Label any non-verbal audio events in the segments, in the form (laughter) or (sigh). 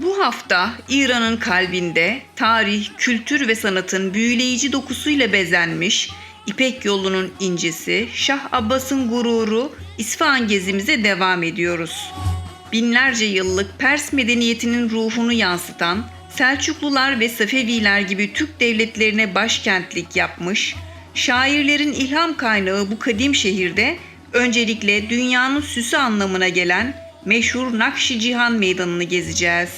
Bu hafta İran'ın kalbinde tarih, kültür ve sanatın büyüleyici dokusuyla bezenmiş İpek yolunun incisi Şah Abbas'ın gururu İsfahan gezimize devam ediyoruz. Binlerce yıllık Pers medeniyetinin ruhunu yansıtan Selçuklular ve Safeviler gibi Türk devletlerine başkentlik yapmış, şairlerin ilham kaynağı bu kadim şehirde öncelikle dünyanın süsü anlamına gelen meşhur Nakşi Cihan Meydanı'nı gezeceğiz.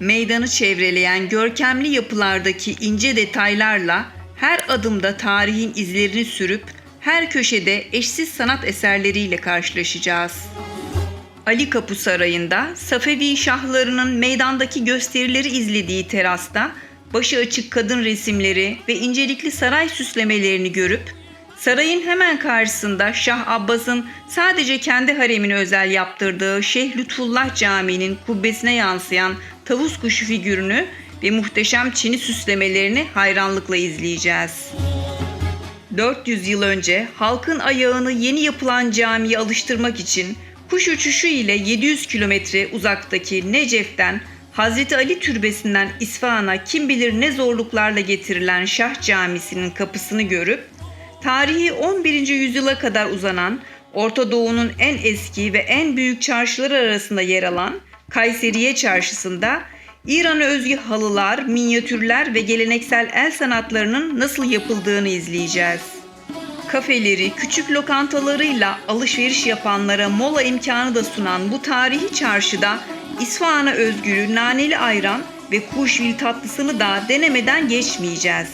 Meydanı çevreleyen görkemli yapılardaki ince detaylarla her adımda tarihin izlerini sürüp her köşede eşsiz sanat eserleriyle karşılaşacağız. Ali Kapı Sarayı'nda Safevi şahlarının meydandaki gösterileri izlediği terasta başı açık kadın resimleri ve incelikli saray süslemelerini görüp sarayın hemen karşısında Şah Abbas'ın sadece kendi haremine özel yaptırdığı Şeyh Lütfullah Camii'nin kubbesine yansıyan tavus kuşu figürünü ve muhteşem çini süslemelerini hayranlıkla izleyeceğiz. 400 yıl önce halkın ayağını yeni yapılan camiye alıştırmak için kuş uçuşu ile 700 kilometre uzaktaki Necef'ten Hazreti Ali Türbesi'nden İsfahan'a kim bilir ne zorluklarla getirilen Şah Camisi'nin kapısını görüp tarihi 11. yüzyıla kadar uzanan Orta Doğu'nun en eski ve en büyük çarşıları arasında yer alan Kayseriye Çarşısı'nda İran'a özgü halılar, minyatürler ve geleneksel el sanatlarının nasıl yapıldığını izleyeceğiz. Kafeleri, küçük lokantalarıyla alışveriş yapanlara mola imkanı da sunan bu tarihi çarşıda İsfahan'a özgü naneli ayran ve kuşvil tatlısını da denemeden geçmeyeceğiz.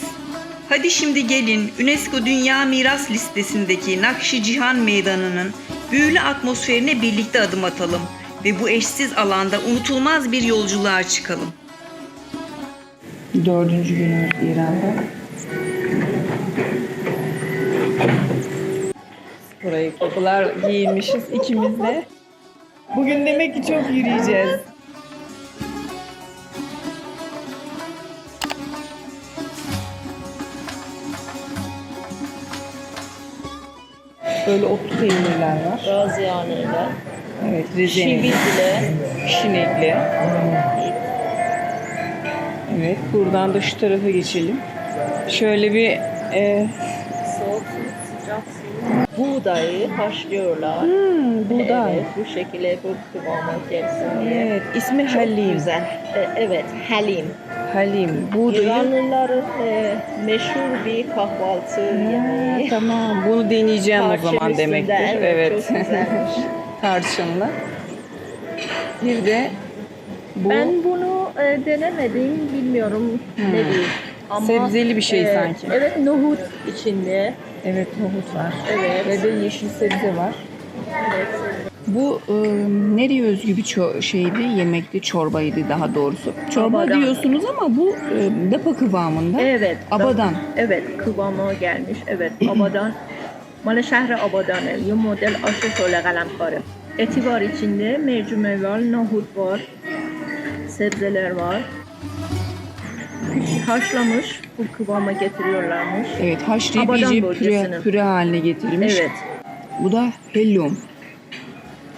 Hadi şimdi gelin UNESCO Dünya Miras Listesi'ndeki Nakşi Cihan Meydanı'nın büyülü atmosferine birlikte adım atalım ve bu eşsiz alanda unutulmaz bir yolculuğa çıkalım. Dördüncü günü İran'da. Burayı kapılar giyinmişiz ikimiz de. Bugün demek ki çok yürüyeceğiz. Böyle otlu peynirler var. Raziyaneyle, Evet, rezene, şividle, şinekli. Evet, buradan da şu tarafa geçelim. Şöyle bir e, Buğdayı haşlıyorlar. hmm, buğday. Evet, bu şekilde bu kıvama gelsin diye. Evet, ismi Çok Halim. güzel. E, evet, halim. Halim. Buğdayı. İranlıların e, meşhur bir kahvaltı yemeği. tamam, bunu deneyeceğim o zaman üstünde, demektir. evet, Evet. çok güzelmiş. (laughs) Tarçınlı. Bir de bu Ben bunu e, denemedim, bilmiyorum nedir. Ama, Sebzeli bir şey e, sanki. Evet, nohut içinde. Evet nohut var. Evet. Ve de yeşil sebze var. Evet. Bu e, nereye özgü bir ço- şeydi? Yemekti, çorbaydı daha doğrusu. Çorba Abadan. diyorsunuz ama bu e, dapa kıvamında. Evet. Abadan. Da, evet, kıvama gelmiş. Evet, (clears throat) abadan. Mal şehre abadan el. Yum model aşı şöyle kalem karı. Eti var içinde, mercimek var, nohut var, sebzeler var. Haşlamış bu kıvama getiriyorlarmış. Evet, haşlayıp Abadan iyice püre, püre haline getirilmiş. Evet, Bu da hellum.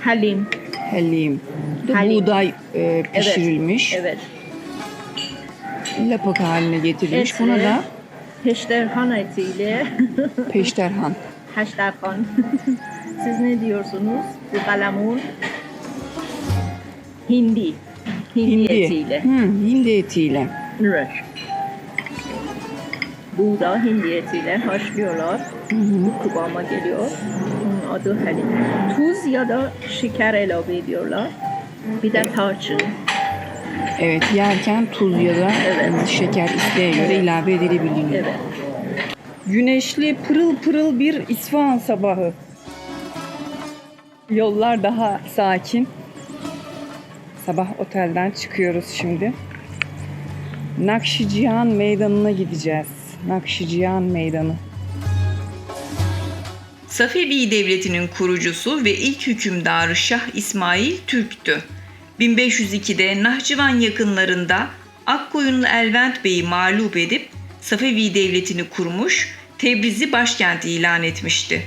halim. Hellim. Bu da buğday e, pişirilmiş. Evet. Lapak haline getirilmiş. Etli. Buna da Peşterhan etiyle (laughs) peşterhan. haşterhan. (laughs) Siz ne diyorsunuz? Bu kalamun hindi. Hindi, etiyle. Hı, hindi etiyle. Evet. Buğda hindi etiyle haşlıyorlar. Bu kıvama geliyor. Bunun adı halim. Tuz ya da şeker ilave ediyorlar. Bir de tarçın. Evet, yerken tuz ya da Evet. şeker isteğe göre ilave edilebiliyor. Evet. Güneşli pırıl pırıl bir İsfahan sabahı. Yollar daha sakin. Sabah otelden çıkıyoruz şimdi. Nakşicihan Meydanı'na gideceğiz. Nakşicihan Meydanı. Safevi Devleti'nin kurucusu ve ilk hükümdarı Şah İsmail Türk'tü. 1502'de Nahçıvan yakınlarında Akkoyunlu Elvent Bey'i mağlup edip Safevi Devleti'ni kurmuş, Tebriz'i başkent ilan etmişti.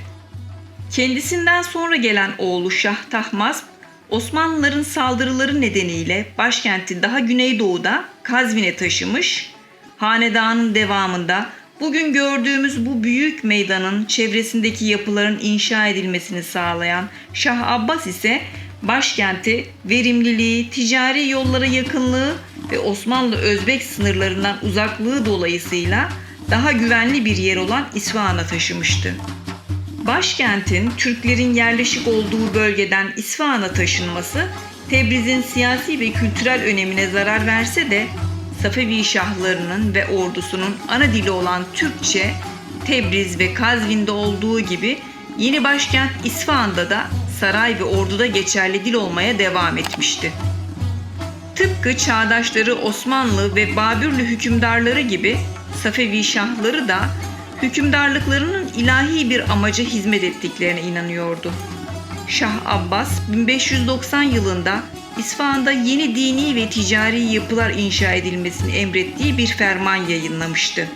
Kendisinden sonra gelen oğlu Şah Tahmasp Osmanlıların saldırıları nedeniyle başkenti daha güneydoğuda Kazvin'e taşımış. Hanedanın devamında bugün gördüğümüz bu büyük meydanın çevresindeki yapıların inşa edilmesini sağlayan Şah Abbas ise başkenti verimliliği, ticari yollara yakınlığı ve Osmanlı-Özbek sınırlarından uzaklığı dolayısıyla daha güvenli bir yer olan İsfahan'a taşımıştı. Başkentin Türklerin yerleşik olduğu bölgeden İsfahan'a taşınması Tebriz'in siyasi ve kültürel önemine zarar verse de Safevi şahlarının ve ordusunun ana dili olan Türkçe Tebriz ve Kazvin'de olduğu gibi yeni başkent İsfahan'da da saray ve orduda geçerli dil olmaya devam etmişti. Tıpkı çağdaşları Osmanlı ve Babürlü hükümdarları gibi Safevi şahları da hükümdarlıklarının ilahi bir amaca hizmet ettiklerine inanıyordu. Şah Abbas 1590 yılında İsfahan'da yeni dini ve ticari yapılar inşa edilmesini emrettiği bir ferman yayınlamıştı.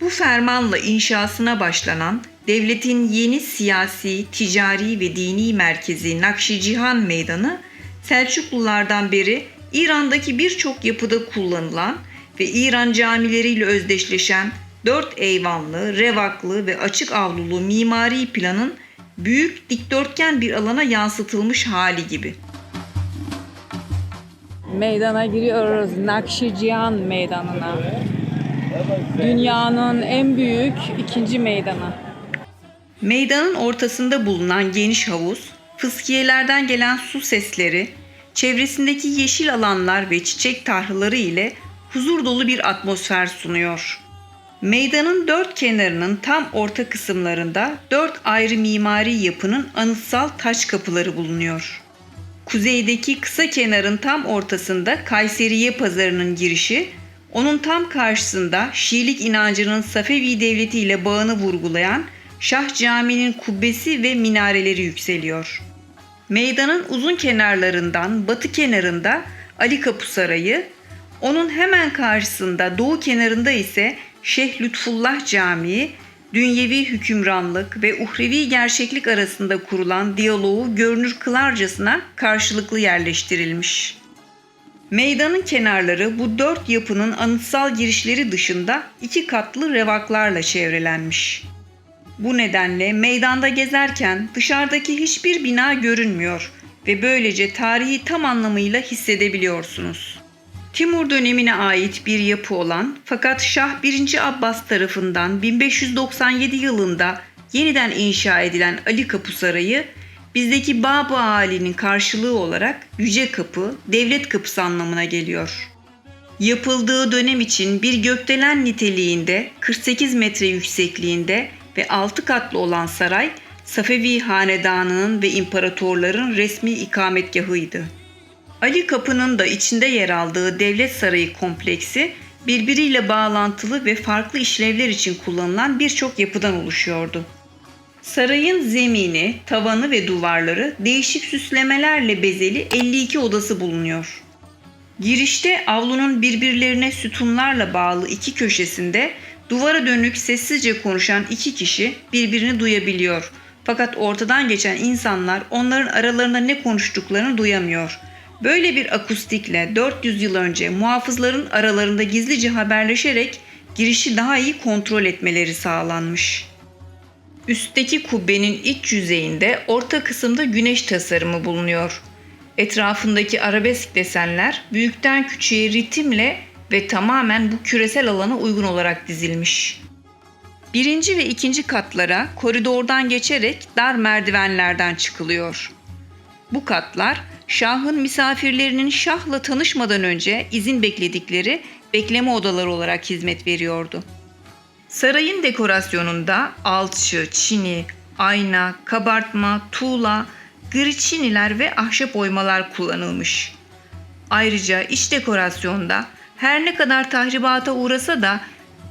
Bu fermanla inşasına başlanan devletin yeni siyasi, ticari ve dini merkezi Nakşicihan Meydanı Selçuklulardan beri İran'daki birçok yapıda kullanılan ve İran camileriyle özdeşleşen dört eyvanlı, revaklı ve açık avlulu mimari planın büyük dikdörtgen bir alana yansıtılmış hali gibi. Meydana giriyoruz. Nakşicihan Meydanı'na. Dünyanın en büyük ikinci meydanı. Meydanın ortasında bulunan geniş havuz, fıskiyelerden gelen su sesleri, çevresindeki yeşil alanlar ve çiçek tarlaları ile huzur dolu bir atmosfer sunuyor. Meydanın dört kenarının tam orta kısımlarında dört ayrı mimari yapının anıtsal taş kapıları bulunuyor. Kuzeydeki kısa kenarın tam ortasında Kayseriye pazarının girişi, onun tam karşısında Şiilik inancının Safevi devleti ile bağını vurgulayan Şah Camii'nin kubbesi ve minareleri yükseliyor. Meydanın uzun kenarlarından batı kenarında Ali Kapı Sarayı, onun hemen karşısında doğu kenarında ise Şeyh Lütfullah Camii, dünyevi hükümranlık ve uhrevi gerçeklik arasında kurulan diyaloğu görünür kılarcasına karşılıklı yerleştirilmiş. Meydanın kenarları bu dört yapının anıtsal girişleri dışında iki katlı revaklarla çevrelenmiş. Bu nedenle meydanda gezerken dışarıdaki hiçbir bina görünmüyor ve böylece tarihi tam anlamıyla hissedebiliyorsunuz. Timur dönemine ait bir yapı olan fakat Şah 1. Abbas tarafından 1597 yılında yeniden inşa edilen Ali Kapı Sarayı bizdeki Bab-ı Ali'nin karşılığı olarak Yüce Kapı, Devlet Kapısı anlamına geliyor. Yapıldığı dönem için bir gökdelen niteliğinde 48 metre yüksekliğinde ve 6 katlı olan saray Safevi hanedanının ve imparatorların resmi ikametgahıydı. Ali Kapı'nın da içinde yer aldığı devlet sarayı kompleksi birbiriyle bağlantılı ve farklı işlevler için kullanılan birçok yapıdan oluşuyordu. Sarayın zemini, tavanı ve duvarları değişik süslemelerle bezeli 52 odası bulunuyor. Girişte avlunun birbirlerine sütunlarla bağlı iki köşesinde duvara dönük sessizce konuşan iki kişi birbirini duyabiliyor. Fakat ortadan geçen insanlar onların aralarında ne konuştuklarını duyamıyor. Böyle bir akustikle 400 yıl önce muhafızların aralarında gizlice haberleşerek girişi daha iyi kontrol etmeleri sağlanmış. Üstteki kubbenin iç yüzeyinde orta kısımda güneş tasarımı bulunuyor. Etrafındaki arabesk desenler büyükten küçüğe ritimle ve tamamen bu küresel alana uygun olarak dizilmiş. Birinci ve ikinci katlara koridordan geçerek dar merdivenlerden çıkılıyor. Bu katlar Şah'ın misafirlerinin Şah'la tanışmadan önce izin bekledikleri bekleme odaları olarak hizmet veriyordu. Sarayın dekorasyonunda alçı, çini, ayna, kabartma, tuğla, griçiniler ve ahşap oymalar kullanılmış. Ayrıca iç dekorasyonda her ne kadar tahribata uğrasa da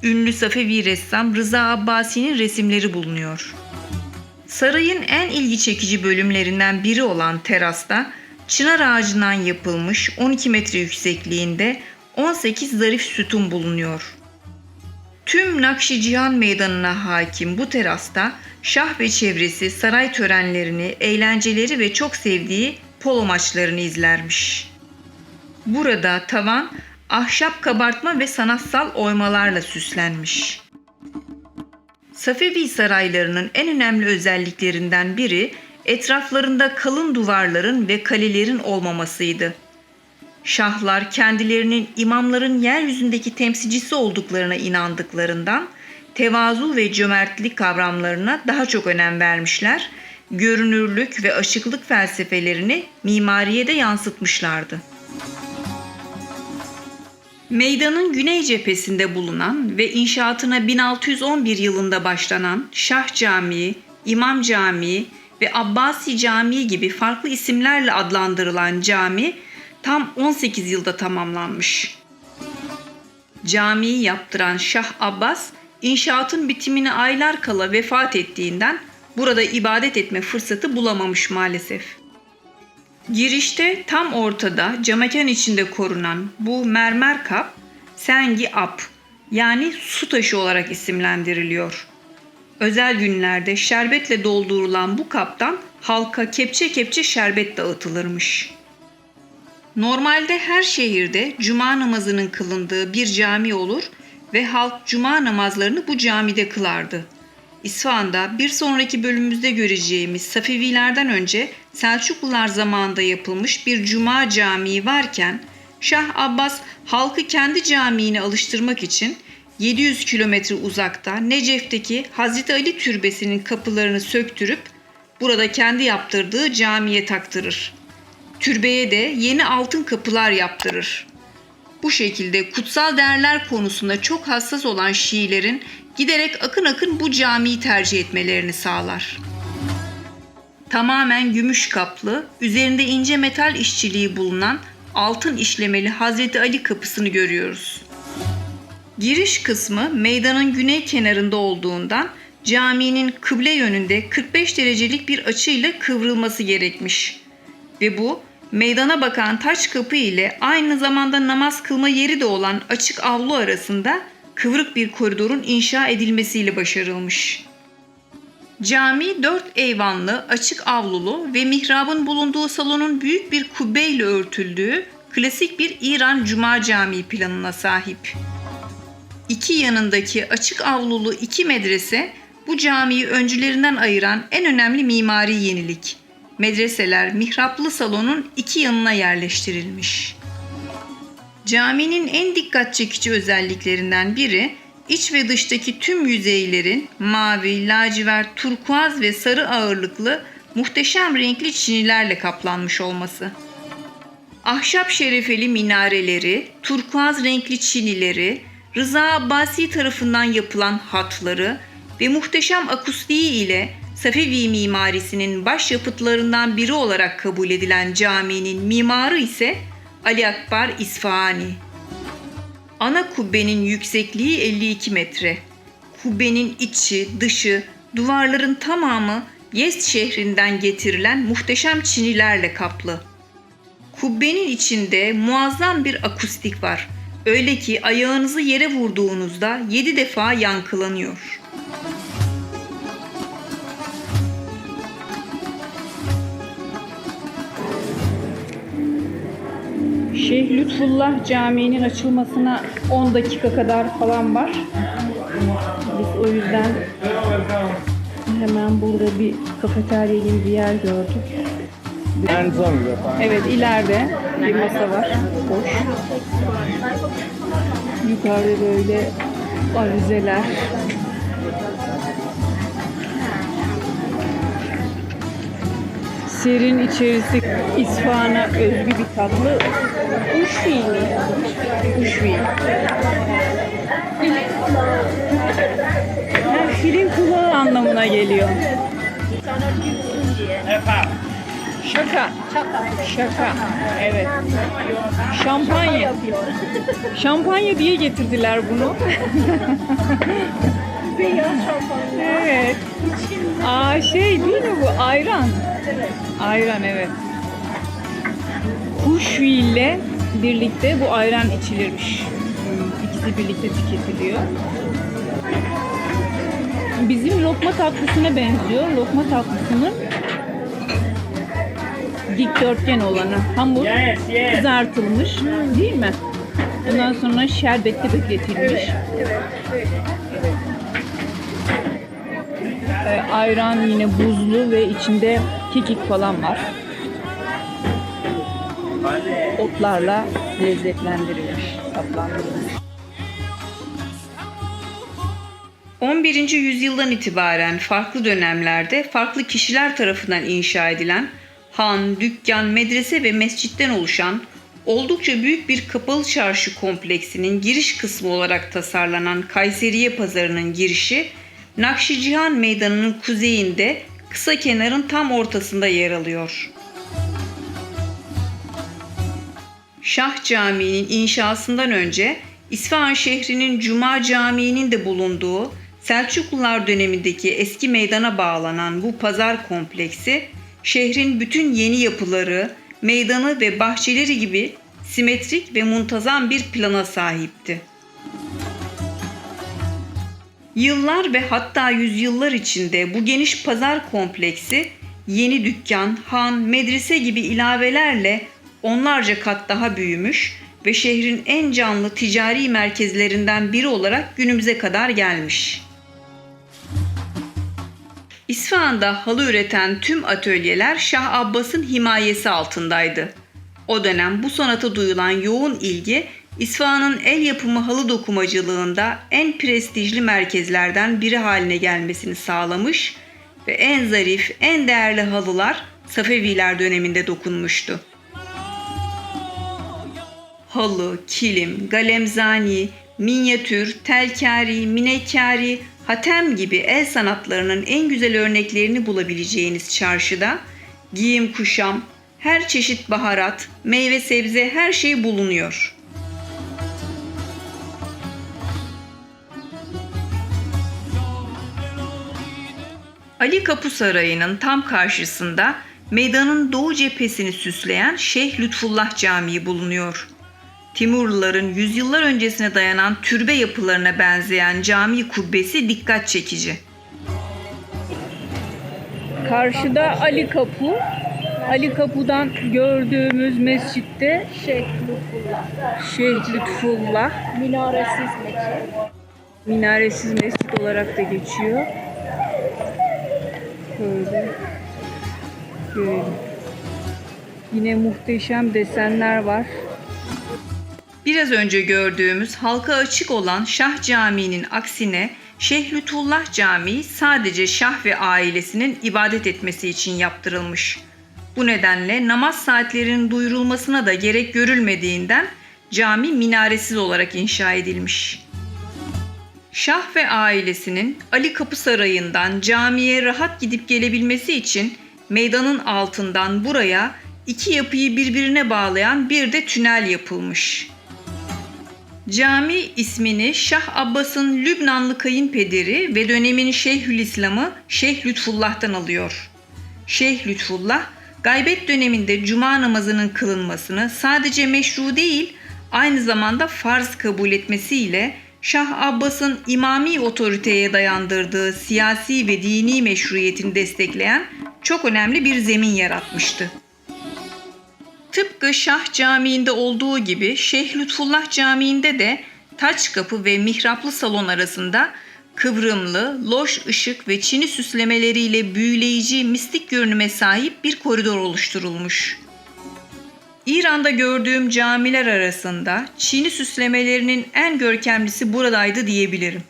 ünlü Safevi ressam Rıza Abbasi'nin resimleri bulunuyor. Sarayın en ilgi çekici bölümlerinden biri olan terasta çınar ağacından yapılmış 12 metre yüksekliğinde 18 zarif sütun bulunuyor. Tüm Nakşicihan meydanına hakim bu terasta Şah ve çevresi saray törenlerini, eğlenceleri ve çok sevdiği polo maçlarını izlermiş. Burada tavan ahşap kabartma ve sanatsal oymalarla süslenmiş. Safevi saraylarının en önemli özelliklerinden biri etraflarında kalın duvarların ve kalelerin olmamasıydı. Şahlar kendilerinin imamların yeryüzündeki temsilcisi olduklarına inandıklarından tevazu ve cömertlik kavramlarına daha çok önem vermişler, görünürlük ve aşıklık felsefelerini mimariye de yansıtmışlardı. Meydanın güney cephesinde bulunan ve inşaatına 1611 yılında başlanan Şah Camii, İmam Camii ve Abbasi Camii gibi farklı isimlerle adlandırılan cami tam 18 yılda tamamlanmış. Camiyi yaptıran Şah Abbas, inşaatın bitimine aylar kala vefat ettiğinden burada ibadet etme fırsatı bulamamış maalesef. Girişte tam ortada camekan içinde korunan bu mermer kap Sengi Ap yani su taşı olarak isimlendiriliyor. Özel günlerde şerbetle doldurulan bu kaptan halka kepçe kepçe şerbet dağıtılırmış. Normalde her şehirde cuma namazının kılındığı bir cami olur ve halk cuma namazlarını bu camide kılardı. İsfahan'da bir sonraki bölümümüzde göreceğimiz Safevilerden önce Selçuklular zamanında yapılmış bir cuma camii varken Şah Abbas halkı kendi camiine alıştırmak için 700 kilometre uzakta Necef'teki Hazreti Ali Türbesi'nin kapılarını söktürüp burada kendi yaptırdığı camiye taktırır. Türbeye de yeni altın kapılar yaptırır. Bu şekilde kutsal değerler konusunda çok hassas olan Şiilerin giderek akın akın bu camiyi tercih etmelerini sağlar. Tamamen gümüş kaplı, üzerinde ince metal işçiliği bulunan altın işlemeli Hazreti Ali kapısını görüyoruz. Giriş kısmı meydanın güney kenarında olduğundan caminin kıble yönünde 45 derecelik bir açıyla kıvrılması gerekmiş. Ve bu meydana bakan taç kapı ile aynı zamanda namaz kılma yeri de olan açık avlu arasında kıvrık bir koridorun inşa edilmesiyle başarılmış. Cami dört eyvanlı, açık avlulu ve mihrabın bulunduğu salonun büyük bir kubbeyle örtüldüğü klasik bir İran Cuma Camii planına sahip. İki yanındaki açık avlulu iki medrese bu camiyi öncülerinden ayıran en önemli mimari yenilik. Medreseler mihraplı salonun iki yanına yerleştirilmiş. Caminin en dikkat çekici özelliklerinden biri iç ve dıştaki tüm yüzeylerin mavi, lacivert, turkuaz ve sarı ağırlıklı muhteşem renkli çinilerle kaplanmış olması. Ahşap şerefeli minareleri, turkuaz renkli çinileri, Rıza Abbasi tarafından yapılan hatları ve muhteşem akustiği ile Safevi mimarisinin başyapıtlarından biri olarak kabul edilen caminin mimarı ise Ali Akbar İsfahani. Ana kubbenin yüksekliği 52 metre. Kubbenin içi, dışı, duvarların tamamı Yezd şehrinden getirilen muhteşem çinilerle kaplı. Kubbenin içinde muazzam bir akustik var. Öyle ki ayağınızı yere vurduğunuzda 7 defa yankılanıyor. Şeyh Lütfullah Camii'nin açılmasına 10 dakika kadar falan var. Biz o yüzden hemen burada bir kafeterya gibi bir yer gördük. Evet ileride bir masa var. Boş. Yukarıda böyle avizeler. Serin içerisi İsfahan'a özgü bir tatlı. Uşvi mi? Uşvi. Ha, şirin kulağı anlamına geliyor. Şaka. Şaka. Evet. Şampanya. Şampanya diye getirdiler bunu. evet. Aa şey değil mi bu? Ayran. Ayran evet. Kuşvi ile birlikte bu ayran içilirmiş. Hmm, İkisi birlikte tüketiliyor. Bizim lokma tatlısına benziyor. Lokma tatlısının dikdörtgen olanı. Hamur kızartılmış değil mi? Ondan sonra şerbette bekletilmiş. Ee, ayran yine buzlu ve içinde kekik falan var. Otlarla lezzetlendirilmiş, tatlandırılmış. 11. yüzyıldan itibaren farklı dönemlerde farklı kişiler tarafından inşa edilen han, dükkan, medrese ve mescitten oluşan oldukça büyük bir kapalı çarşı kompleksinin giriş kısmı olarak tasarlanan Kayseriye Pazarı'nın girişi Nakşicihan Meydanı'nın kuzeyinde kısa kenarın tam ortasında yer alıyor. Şah Camii'nin inşasından önce İsfahan şehrinin Cuma Camii'nin de bulunduğu Selçuklular dönemindeki eski meydana bağlanan bu pazar kompleksi şehrin bütün yeni yapıları, meydanı ve bahçeleri gibi simetrik ve muntazam bir plana sahipti. Yıllar ve hatta yüzyıllar içinde bu geniş pazar kompleksi yeni dükkan, han, medrese gibi ilavelerle onlarca kat daha büyümüş ve şehrin en canlı ticari merkezlerinden biri olarak günümüze kadar gelmiş. İsfahan'da halı üreten tüm atölyeler Şah Abbas'ın himayesi altındaydı. O dönem bu sanata duyulan yoğun ilgi İsfahan'ın el yapımı halı dokumacılığında en prestijli merkezlerden biri haline gelmesini sağlamış ve en zarif, en değerli halılar Safeviler döneminde dokunmuştu. Halı, kilim, galemzani, minyatür, telkari, minekari, hatem gibi el sanatlarının en güzel örneklerini bulabileceğiniz çarşıda giyim kuşam, her çeşit baharat, meyve sebze her şey bulunuyor. Ali Kapı Sarayı'nın tam karşısında meydanın doğu cephesini süsleyen Şeyh Lütfullah Camii bulunuyor. Timurluların yüzyıllar öncesine dayanan türbe yapılarına benzeyen cami kubbesi dikkat çekici. Karşıda Ali Kapı. Ali Kapı'dan gördüğümüz mescitte Şeyh Lütfullah. Şeyh Lütfullah Minaresiz mescid. minaresiz mescit olarak da geçiyor. Şöyle görelim. Yine muhteşem desenler var. Biraz önce gördüğümüz halka açık olan Şah Camii'nin aksine Şeyh Lütfullah Camii sadece Şah ve ailesinin ibadet etmesi için yaptırılmış. Bu nedenle namaz saatlerinin duyurulmasına da gerek görülmediğinden cami minaresiz olarak inşa edilmiş. Şah ve ailesinin Ali Kapı Sarayı'ndan camiye rahat gidip gelebilmesi için meydanın altından buraya iki yapıyı birbirine bağlayan bir de tünel yapılmış. Cami ismini Şah Abbas'ın Lübnanlı kayınpederi ve dönemin Şeyhülislam'ı Şeyh Lütfullah'tan alıyor. Şeyh Lütfullah, gaybet döneminde cuma namazının kılınmasını sadece meşru değil, aynı zamanda farz kabul etmesiyle Şah Abbas'ın imami otoriteye dayandırdığı siyasi ve dini meşruiyetini destekleyen çok önemli bir zemin yaratmıştı. Tıpkı Şah Camii'nde olduğu gibi Şeyh Lütfullah Camii'nde de taç kapı ve mihraplı salon arasında kıvrımlı, loş ışık ve çini süslemeleriyle büyüleyici mistik görünüme sahip bir koridor oluşturulmuş. İran'da gördüğüm camiler arasında çini süslemelerinin en görkemlisi buradaydı diyebilirim.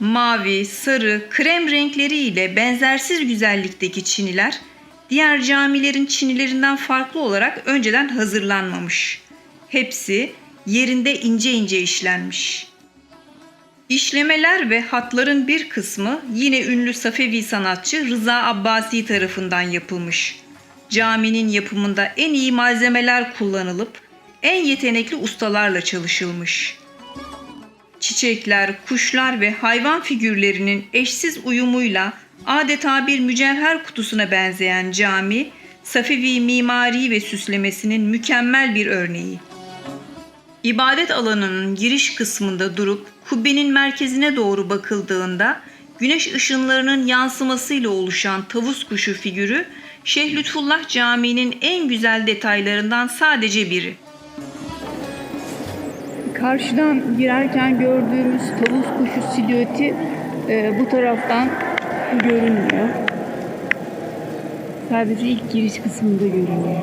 Mavi, sarı, krem renkleriyle benzersiz güzellikteki çiniler diğer camilerin çinilerinden farklı olarak önceden hazırlanmamış. Hepsi yerinde ince ince işlenmiş. İşlemeler ve hatların bir kısmı yine ünlü Safevi sanatçı Rıza Abbasi tarafından yapılmış. Caminin yapımında en iyi malzemeler kullanılıp en yetenekli ustalarla çalışılmış. Çiçekler, kuşlar ve hayvan figürlerinin eşsiz uyumuyla adeta bir mücevher kutusuna benzeyen cami, Safevi mimari ve süslemesinin mükemmel bir örneği. İbadet alanının giriş kısmında durup kubbenin merkezine doğru bakıldığında güneş ışınlarının yansımasıyla oluşan tavus kuşu figürü Şeyh Lütfullah Camii'nin en güzel detaylarından sadece biri. Karşıdan girerken gördüğümüz tavus kuşu silüeti e, bu taraftan görünmüyor. Sadece ilk giriş kısmında görünüyor.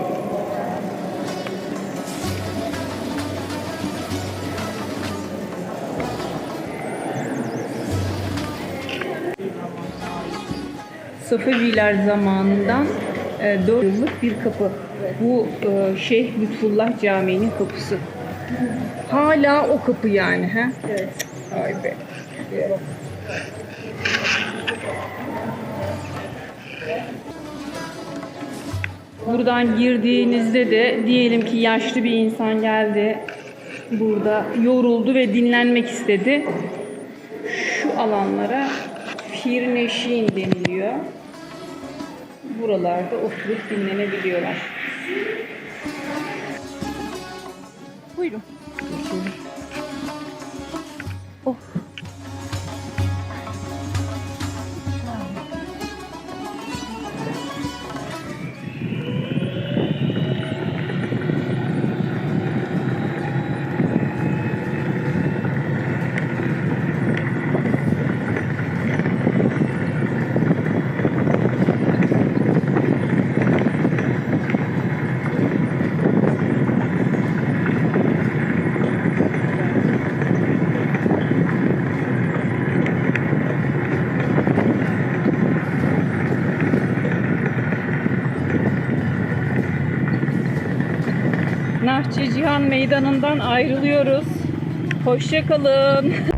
Safeviler zamanından e, 4 yıllık bir kapı. Bu e, Şeyh Lütfullah Camii'nin kapısı. Hala o kapı yani he? Evet. Vay be. Buradan girdiğinizde de diyelim ki yaşlı bir insan geldi. Burada yoruldu ve dinlenmek istedi. Şu alanlara firneşin deniliyor. Buralarda oturup dinlenebiliyorlar. Buyurun. Oh. Cihan Meydanı'ndan ayrılıyoruz. Hoşçakalın. (laughs)